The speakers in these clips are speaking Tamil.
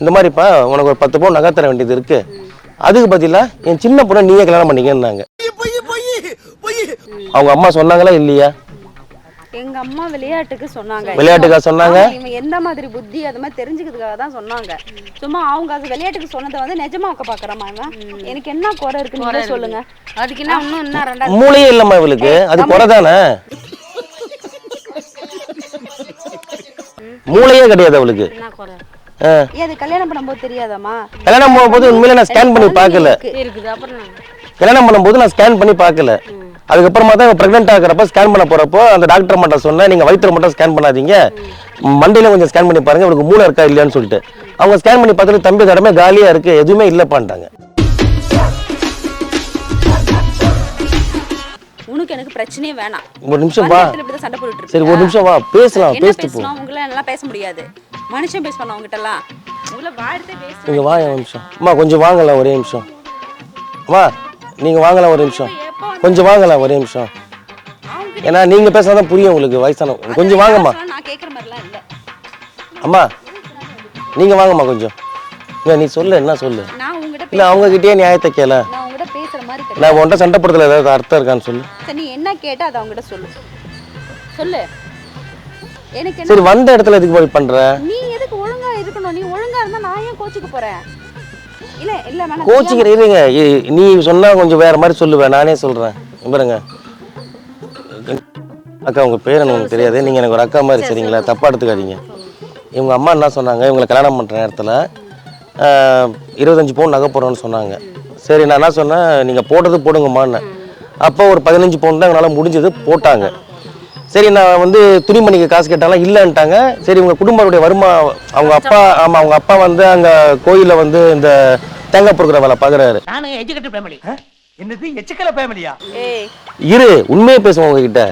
இந்த மாதிரிப்பா உனக்கு ஒரு பத்து பவுன் நகை தர வேண்டியது இருக்கு. அதுக்கு பதிலா என் சின்ன பொண்ணை நீயே கல்யாணம் பண்ணிக்கன்னாங்க. அவங்க அம்மா சொன்னாங்களா இல்லையா? எங்க அம்மா விளையாட்டுக்கு சொன்னாங்க. விளையாட்டுக்கா சொன்னாங்க? இவன் எந்த மாதிரி புத்தி அது மாதிரி தெரிஞ்சுக்கிறதுக்காக தான் சொன்னாங்க. சும்மா அவங்க அது விளையாட்டுக்கு சொன்னதை வந்து நிஜமாக்க பாக்குறமா இவன் எனக்கு என்ன குறை இருக்கு நீங்களே சொல்லுங்க. அதுக்கு என்ன இன்னும் என்ன ரெண்டாவது மூளையே இல்லம்மா இவளுக்கு. அது குறை தானே? மூளையே கிடையாது அவளுக்கு. என்ன குறை? அது கல்யாணம் பண்ணும்போது கல்யாணம் பண்ணும்போது உண்மையில நான் ஸ்கேன் பண்ணி பார்க்கல. இருக்குது? கல்யாணம் பண்ணும்போது நான் ஸ்கேன் பண்ணி பார்க்கல. அதுக்கப்புறமா தான் ப்ரெக்னென்ட் ஆகிறப்ப ஸ்கேன் பண்ண போறப்போ அந்த டாக்டர் மட்டும் சொன்னேன் நீங்க வயிற்றுல மட்டும் ஸ்கேன் பண்ணாதீங்க. மண்டையில கொஞ்சம் ஸ்கேன் பண்ணி பாருங்க இவளுக்கு மூளை இருக்கா இல்லையான்னு சொல்லிட்டு. அவங்க ஸ்கேன் பண்ணி பார்த்துட்டு தம்பி தடமே காலியா இருக்கு எதுவுமே இல்லப்பான்ட்டாங்க. உனக்கு எனக்கு பிரச்சனையே வேணாம். ஒரு நிமிஷம் வா. இடத்துல இப்படிதான் சண்டை போட்டுட்டு சரி ஒரு? நிமிஷம் வா பேசலாம் பேசிட்டு போ. பேசணும்? உங்களை எல்லாம் பேச முடியாது. மனுஷன் பேச பண்ண உங்ககிட்ட எல்லாம் உங்களை வாழத்தே பேச நீங்க வா ஒரு நிமிஷம். அம்மா கொஞ்சம் வாங்கல ஒரே நிமிஷம். வா நீங்க வாங்கலாம் ஒரு நிமிஷம். கொஞ்சம் வாங்கலாம் ஒரே நிமிஷம். ஏன்னா நீங்க பேசினாதான் புரியும் உங்களுக்கு வயசானவங்க. கொஞ்சம் வாங்கம்மா. நான் கேக்குற மாதிரிலாம் இல்ல. அம்மா நீங்க வாங்கம்மா கொஞ்சம். இல்லை நீ சொல்லு என்ன சொல்லு. நான் உங்ககிட்ட இல்லை அவங்க கிட்டயே நியாயத்தை கேள. நான் உங்ககிட்ட பேசுற மாதிரி கிடையாது நான் உன்கிட்ட சண்டை ஏதாவது அர்த்தம் இருக்கான்னு சொல்லு. சரி நீ என்ன கேட்டா அதை அவங்ககிட்ட சொல்லு. சொல்லு. எனக்கு சரி வந்த இடத்துல எதுக்கு போய் பண்ற? நீ எதுக்கு ஒழுங்கா இருக்கணும்? நீ ஒழுங்கா இருந்தா நான் ஏன் கோச்சிக்க போறேன்? இல்ல இல்ல வேணாம். கோச்சிக்கிற இருங்க நீ சொன்னா கொஞ்சம் வேற மாதிரி சொல்லுவேன். நானே சொல்றேன். பாருங்க. அக்கா உங்க பேர் எனக்கு தெரியாது. நீங்க எனக்கு ஒரு அக்கா மாதிரி சரிங்களா தப்பா எடுத்துக்காதீங்க. இவங்க அம்மா என்ன சொன்னாங்க? இவங்களை கல்யாணம் பண்ற நேரத்துல இருபத்தஞ்சு பவுன் நகை போடுறோன்னு சொன்னாங்க. சரி நான் என்ன சொன்னேன்? நீங்க போடுறது போடுங்கம்மான்னு. அப்போ ஒரு பதினஞ்சு பவுன் தான் எங்களால் முடிஞ்சது போட்டாங்க. சரி நான் வந்து துணிமணிக்கு காசு கேட்டாலும் இல்லைன்ட்டாங்க. சரி உங்க குடும்பத்துடைய வருமா அவங்க அப்பா ஆமா அவங்க அப்பா வந்து அங்க கோயில்ல வந்து இந்த தேங்காய் பொறுக்கிற வேலை பார்க்குறாரு நானு எஜுகேட்டட் ஃபேமிலி என்னது எச்சுக்கல ஃபேமிலியா ஏய். இரு உண்மையை பேசுவோம் உங்ககிட்ட.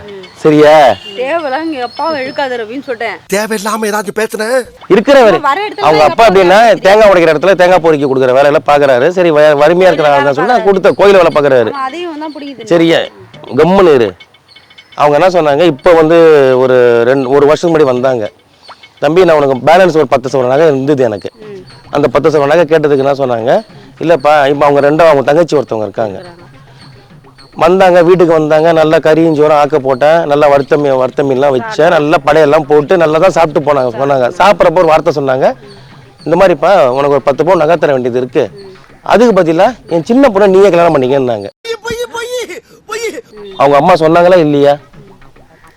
சரியா? தேவலாம் இங்க அப்பாவை இழுக்காத ரவின்னு சொல்லிட்டேன். தேவையில்லாம ஏதாச்சும் பேசுனேன் இருக்கிறவர். அவங்க எங்க அப்பா அப்பா எப்படின்னா வேலை தேங்காய் உடைக்கிற இடத்துல தேங்காய் பொறுக்கி கொடுக்குற வேலையெல்லாம் பார்க்கறாரு சரி வ- வறுமையா இருக்கிறாங்க சொன்னா கொடுத்த கோயில் வேலை பார்க்கறாரு அவன் அதையும் தான் பிடிக்குது. சரியா? கம்முன்னு இரு. அவங்க என்ன சொன்னாங்க இப்போ வந்து ஒரு ரெண்டு ஒரு வருஷம் முன்னாடி வந்தாங்க. தம்பி நான் உனக்கு பேலன்ஸ் ஒரு பத்து சவர நகை இருந்தது எனக்கு. அந்த பத்து சவர நகை கேட்டதுக்கு என்ன சொன்னாங்க இல்லைப்பா இப்போ அவங்க ரெண்டும் அவங்க தங்கச்சி ஒருத்தவங்க இருக்காங்க. வந்தாங்க வீட்டுக்கு வந்தாங்க நல்லா கறியும் சோறும் ஆக்க போட்டேன் நல்லா வறுத்த மீன் வறுத்த மீன்லாம் வச்சேன் நல்லா படையெல்லாம் போட்டு நல்லா தான் சாப்பிட்டு போனாங்க சொன்னாங்க சாப்பிட்றப்போ ஒரு வார்த்தை சொன்னாங்க இந்த மாதிரிப்பா உனக்கு ஒரு பத்து பவுன் நகை தர வேண்டியது இருக்குது அதுக்கு பதிலாக என் சின்ன பொண்ணை நீயே கல்யாணம் பண்ணிக்கன்னாங்க. அவங்க அம்மா சொன்னாங்களா இல்லையா?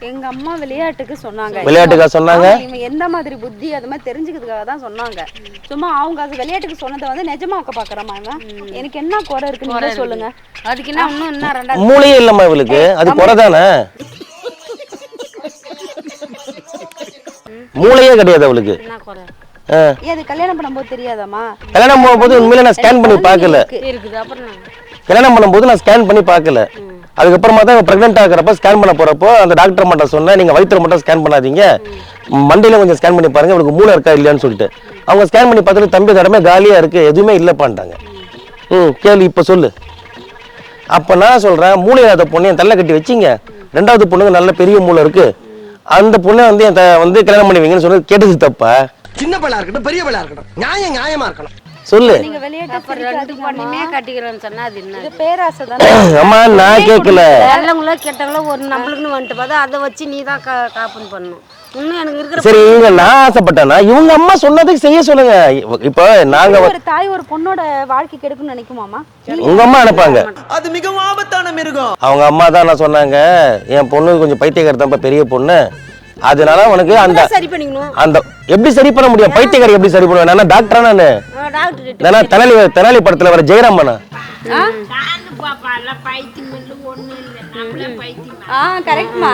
எங்க அம்மா விளையாட்டுக்கு சொன்னாங்க. விளையாட்டுக்கா சொன்னாங்க? இவன் எந்த மாதிரி புத்தி அது மாதிரி தெரிஞ்சுக்கிறதுக்காக தான் சொன்னாங்க. சும்மா அவங்க அது விளையாட்டுக்கு சொன்னதை வந்து நிஜமாக்க பாக்குறமா இவன் எனக்கு என்ன குறை இருக்கு நீங்களே சொல்லுங்க. அதுக்கு என்ன இன்னும் என்ன ரெண்டாவது மூளையே இல்லம்மா இவளுக்கு. அது குறை தானே? மூளையே கிடையாது அவளுக்கு. என்ன குறை? ஆ. ஏன் அது கல்யாணம் பண்ணும்போது தெரியாதாம்மா? கல்யாணம் பண்ணும்போது உண்மையில நான் ஸ்கேன் பண்ணி பார்க்கல. இருக்குது அப்புறம் என்ன? கல்யாணம் பண்ணும்போது நான் ஸ்கேன் பண்ணி பார்க்கல. அதுக்கப்புறமா தான் ப்ரெக்னென்ட் ஆகிறப்ப ஸ்கேன் பண்ண போறப்போ அந்த டாக்டர் மட்டும் சொன்னேன். நீங்க வயிற்றுல மட்டும் ஸ்கேன் பண்ணாதீங்க. மண்டையில கொஞ்சம் ஸ்கேன் பண்ணி பாருங்க. இவளுக்கு மூளை இருக்கா இல்லையான்னு சொல்லிட்டு. அவங்க ஸ்கேன் பண்ணி பார்த்துட்டு தம்பி தடமே காலியா இருக்கு. எதுவுமே இல்லப்பான்ட்டாங்க ம் கேள்வி இப்போ சொல்லு. அப்ப நான் சொல்றேன் மூளை இல்லாத பொண்ணு என் தள்ள கட்டி வச்சிங்க. ரெண்டாவது பொண்ணுக்கு நல்ல பெரிய மூளை இருக்கு. அந்த பொண்ணை வந்து என் த- வந்து கல்யாணம் பண்ணுவீங்கன்னு சொன்னது கேட்டது தப்பா? சின்ன பிள்ளை இருக்கட்டும் பெரிய பிள்ளை இருக்கட்டும். நியாயம் நியாயமா இருக்கணும். சொல்லு. நீங்க விளையாட்டு அப்ப ரெண்டு பொண்ணுமே கட்டிக்கிறேன்னு சொன்னா அது என்ன இது பேராசை தானே அம்மா நான் கேட்கல. நல்லவங்களோ கெட்டவங்களோ ஒரு நம்மளுக்குன்னு வந்துட்டு பார்த்தா அதை வச்சு நீ தான் காப்புன்னு பண்ணணும். சரி இவங்க நான் ஆசைப்பட்டேனா இவங்க அம்மா சொன்னதுக்கு செய்ய சொல்லுங்க. இப்போ நாங்க ஒரு தாய் ஒரு பொண்ணோட வாழ்க்கை கெடுக்கும்னு நினைக்குமாமா உங்க அம்மா அனுப்பாங்க அது மிகவும் ஆபத்தான மிருகம். அவங்க அம்மா தான் நான் சொன்னாங்க. என் பொண்ணு கொஞ்சம் பைத்தியக்காரி தான் பெரிய பொண்ணு. அதனால உனக்கு அந்த சரி பண்ணிக்கணும்? அந்த எப்படி சரி பண்ண முடியும்? பைத்தியக்காரி எப்படி சரி பண்ணுவேன்? நான் டாக்டரா நானு? தெனாலி தெனாலி படத்துல வர ஜெயராமனா ஆ? கரெக்ட்மா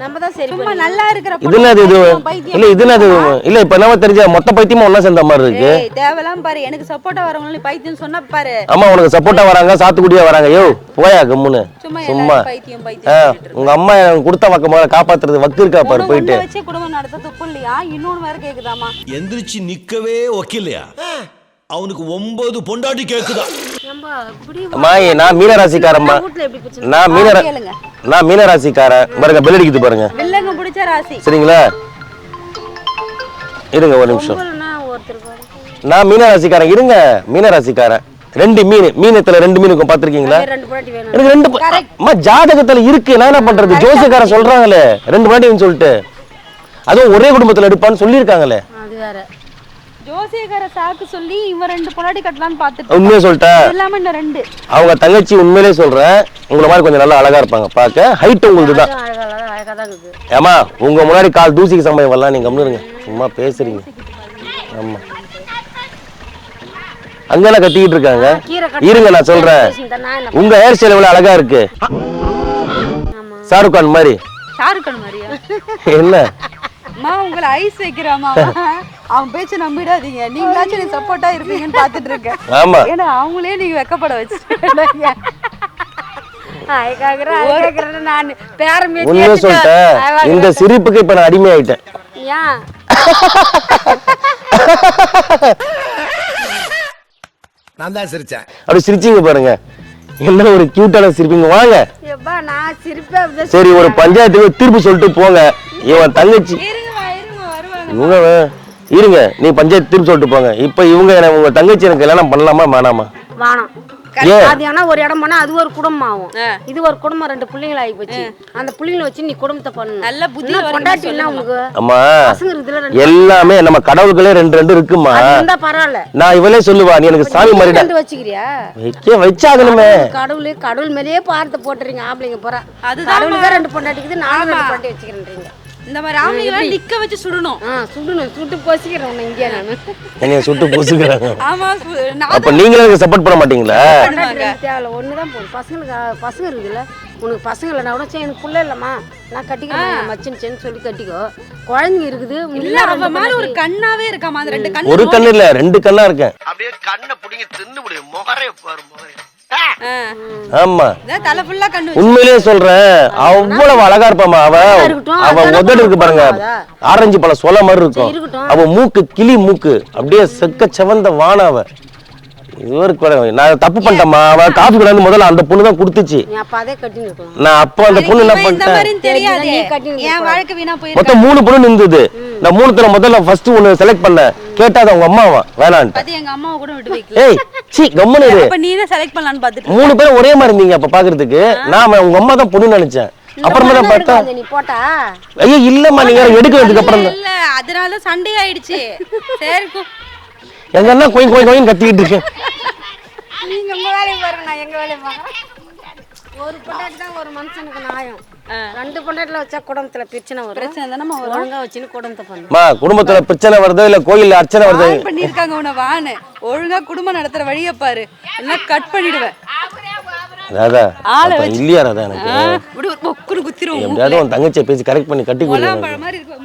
நம்ம தான் சரி சும்மா நல்லா இருக்கிற இது என்னது இது பைத்தியம். இல்ல இது என்னது இல்ல இப்ப என்ன தெரிஞ்ச மொத்த பைத்தியமும் ஒண்ணா சேர்ந்த மாதிரி இருக்கு. ஏய் தேவலாம் பாரு எனக்கு சப்போர்ட்டா வரவங்களும் பைத்தியம் சொன்னா பாரு. அம்மா உனக்கு சப்போர்ட்டா வராங்க சாத்துக்குடியா வராங்க. யோ போயா கம்முன்னு. சும்மா சும்மா. எல்லாரும் பைத்தியம் ஆ, பைத்தியம் உங்க அம்மா கொடுத்த பக்கம் முதல்ல காப்பாத்துறது வக்கு இருக்கா பாரு போயிட்டு. வச்சு குடும்பம் நடத்த துப்பு இல்லையா? இன்னொன்னு வேற கேக்குதாமா எந்திரிச்சு நிக்கவே ஒக்கில்லையா அவனுக்கு ஒன்பது பொண்டாட்டி கேக்குதா? அம்மா நான் எப்படி பிரச்சனை நான் மீனரா கேளுங்க. நான் மீனராசிக்காரன் பாருங்க பெல் அடிக்குது பாருங்க. வில்லங்க பிடிச்ச ராசி. சரிங்களா? இருங்க ஒரு நிமிஷம். நான் மீன ராசிக்காரன். இருங்க மீன ராசிக்காரன். ரெண்டு மீன் மீனத்துல ரெண்டு மீன் இருக்கும் பாத்திருக்கீங்களா ரெண்டு பொண்டாட்டி வேணும். எனக்கு ரெண்டு அம்மா ஜாதகத்துல இருக்கு. நான் என்ன பண்றது? ஜோசியக்காரன் சொல்றாங்களே. ரெண்டு மாட்டின்னு சொல்லிட்டு. அதுவும் ஒரே குடும்பத்துல எடுப்பான்னு சொல்லியிருக்காங்களே. அது வேற. ஜோசியக்கார சாக்கு சொல்லி இவன் ரெண்டு பொண்டாட்டி கட்டலான்னு பார்த்துட்டு உண்மையை சொல்லிட்டேன் இல்லாம இன்னும் ரெண்டு. அவங்க தங்கச்சி உண்மையிலே சொல்றேன் உங்களை மாதிரி கொஞ்சம் நல்லா அழகா இருப்பாங்க. பார்க்க ஹைட் உங்களுக்கு தான். ஏமா உங்க முன்னாடி கால் தூசிக்கு சமயம் வரலாம் நீங்க கம்முனுங்க சும்மா பேசுறீங்க. ஆமா. அங்கெல்லாம் கத்திக்கிட்டு இருக்காங்க. இருங்க நான் சொல்றேன். உங்க ஹேர் ஸ்டைல் எவ்வளவு அழகா இருக்கு? ஷாருக் கான் மாதிரி. என்ன? அம்மா உங்களை ஐஸ் வைக்கிறாமா அவன் பேச்ச நம்பிடாதீங்க. நீங்களாச்சும் எனக்கு சப்போர்ட்டா இருப்பீங்கன்னு பாத்துட்டு இருக்கேன். ஆமா. ஏன்னா அவங்களே நீங்க வெக்கப்பட வச்சுட்டீங்க. இந்த சிரிப்புக்கு இப்ப நான் அடிமையாயிட்டேன். ஏன் நான் தான் சிரிச்சேன். அப்படி சிரிச்சீங்க பாருங்க. என்ன ஒரு கியூட்டான சிரிப்பீங்க வாங்க. சரி ஒரு பஞ்சாயத்துக்கு தீர்ப்பு சொல்லிட்டு போங்க. இவன் தங்கச்சி. இவங்க இருங்க நீ பஞ்சாயத்து தீர்ப்பு சொல்லிட்டு போங்க. இப்ப இவங்க எனக்கு உங்க தங்கச்சி எனக்கு கல்யாணம் பண்ணலாமா வேணாமா? ஏன்? அது ஆனா ஒரு இடம் போனா அது ஒரு குடும்பம் ஆகும் இது ஒரு குடும்பம் ரெண்டு பிள்ளைங்கள ஆகி போச்சு அந்த பிள்ளைங்களை வச்சு நீ குடும்பத்தை பண்ணு நல்ல புத்தி பசங்க இருக்குதுல ரெண்டு எல்லாமே நம்ம கடவுள்களே ரெண்டு ரெண்டு இருக்குமா? அது இருந்தா பரவாயில்ல. நான் இவளே சொல்லுவா நீ எனக்கு சாமி மாறிட. ரெண்டு வச்சுக்கிறியா? வைக்க வச்சாகணுமே. கடவுள் கடவுள் மேலேயே பார்த்து போட்டுறீங்க ஆம்பளைங்க போறா அதுதான் கடவுளுக்கு ரெண்டு பொண்டாட்டிக்குது நானும் ரெண்டு பொண்டாட்டி வச்சுக்கிறேன்றீங்க. இந்த மாதிரி ஆம்பளைங்களை நிக்க வச்சு சுடணும். ஆ சுடணும். சுட்டு பொசிக்கிறேன் உன்னை இங்கே நான். என்னைய சுட்டு பூசுக்கிறாங்க ஆமா அப்ப நீங்களே எனக்கு சப்போர்ட் பண்ண மாட்டீங்களா? தேவையில்ல. ஒன்று தான் போதும். பசங்களுக்கு பசங்க இருக்குதுல்ல. உனக்கு பசங்க இல்லைனா கூட சரி எனக்கு புள்ள இல்லைம்மா. நான் கட்டிக்கிறேன் மச்சின்னு சொல்லி கட்டிக்கோ. குழந்தைங்க இருக்குது இல்ல அவ மேல ஒரு. கண்ணாவே இருக்காமா அந்த ரெண்டு கண்ணு ஒரு கண்ணு இல்ல ரெண்டு கண்ணா இருக்கேன். அப்படியே கண்ணை பிடிங்க தின்னு முடியும் முகரே பாரு முகரே. ஆமா. உண்மையிலேயே சொல்றேன். அவ்வளவு அழகா இருப்பாமா அவ. அவ உதடு இருக்கு பாருங்க? ஆரஞ்சு பழம் சொல மாதிரி இருக்கும். அவ மூக்கு கிளி மூக்கு. அப்படியே செக்க செவந்த வான அவ. இவருக்கு கூட நான் தப்பு பண்ணிட்டேம்மா. அவ காஃபி கொண்டாந்து முதல்ல அந்த பொண்ணு தான் கொடுத்துச்சு. நான் அப்போ அந்த பொண்ணு என்ன பண்ணிட்டேன்? மாதிரின்னு தெரியாது. நீ கட்டின்னு என் வாழ்க்கை வீணா போயிருக்கு? மொத்தம் மூணு பொண்ணு நின்றுது. நான் மூணு தடவை முதல்ல ஃபர்ஸ்ட் ஒன்னு செலக்ட் பண்ணேன் கேட்டா அது அவங்க அம்மாவா? வேணான்ட்டு. பத்தி எங்க அம்மாவை கூட விட்டு வைக்கல. ஏய் சீ கம்முனு இரு. அப்ப நீ தான் செலக்ட் பண்ணலான்னு பாத்துட்டு மூணு பேரும் ஒரே மாதிரி இருந்தீங்க அப்ப பாக்குறதுக்கு. நான் உங்க அம்மா தான் பொண்ணு நினைச்சேன். அப்புறமா தான் பார்த்தா நீ போட்டா? ஐயோ இல்லம்மா நீங்க எடுக்கிறதுக்கு அப்புறம் தான் இல்ல அதனால சண்டை ஆயிடுச்சு. சரி. எங்க அண்ணா கோயின் கோயின் கோயின் கத்திக்கிட்டு இருக்கேன். நீங்க உங்க வேலையை பாருங்க நான் எங்க வேலையை பார்க்கறேன் ஒரு பொண்டாட்டி தான் ஒரு மனுஷனுக்கு நியாயம். ரெண்டு பொண்டாட்டில வச்சா குடும்பத்துல பிரச்சனை வரும். பிரச்சனை வரும். ஒழுங்கா வச்சுன்னு குடும்பத்தை பண்ணு மா குடும்பத்துல பிரச்சனை வருதோ இல்ல கோயில்ல அர்ச்சனை வருதோ? பண்ணிருக்காங்க உன வான்னு. ஒழுங்கா குடும்பம் நடத்துற வழிய பாரு. எல்லாம் கட் பண்ணிடுவேன். ராதா இல்லையா ராதா எனக்கு? குத்திரும் எப்படியாவது உன் தங்கச்சியை பேசி கரெக்ட் பண்ணி கட்டி கொடுங்க பழம் மாதிரி இருக்கு